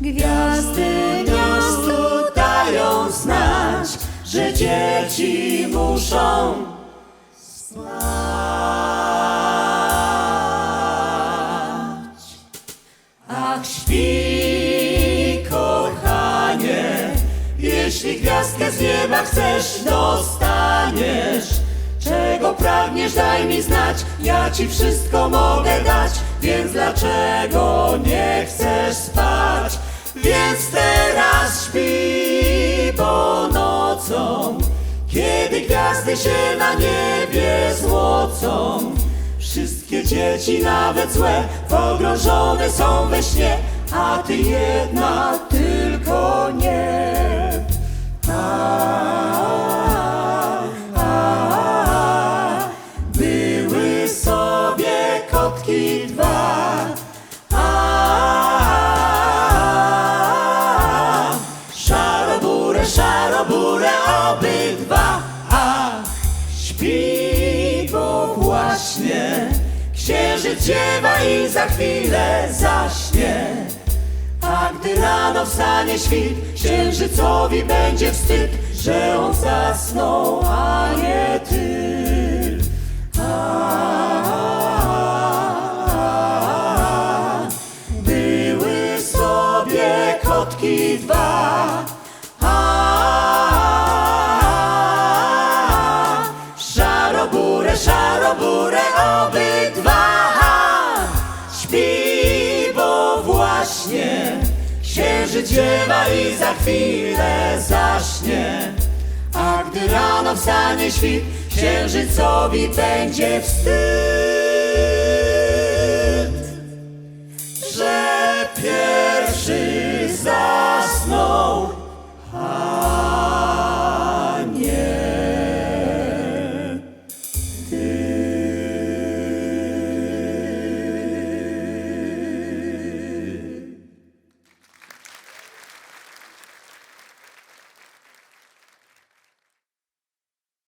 gwiazdy miastu dają znać, że dzieci muszą spać. Ach, śpi, kochanie, jeśli gwiazdkę z nieba chcesz, dostaniesz. Czego pragniesz, daj mi znać, ja ci wszystko mogę dać, więc dlaczego nie chcesz? Więc teraz śpi, bo nocą, kiedy gwiazdy się na niebie złocą, wszystkie dzieci, nawet złe, pogrążone są we śnie, a ty jedna tylko nie. Szarobure obydwa. A, śpi, bo właśnie księżyc ziewa i za chwilę zaśnie. A gdy rano wstanie świt, księżycowi będzie wstyd, że on zasnął, a nie ty. Były sobie kotki dwa. Szarobure obydwa. Śpi, bo właśnie księżyc ziewa i za chwilę zaśnie. A gdy rano wstanie świt, księżycowi będzie wstyd,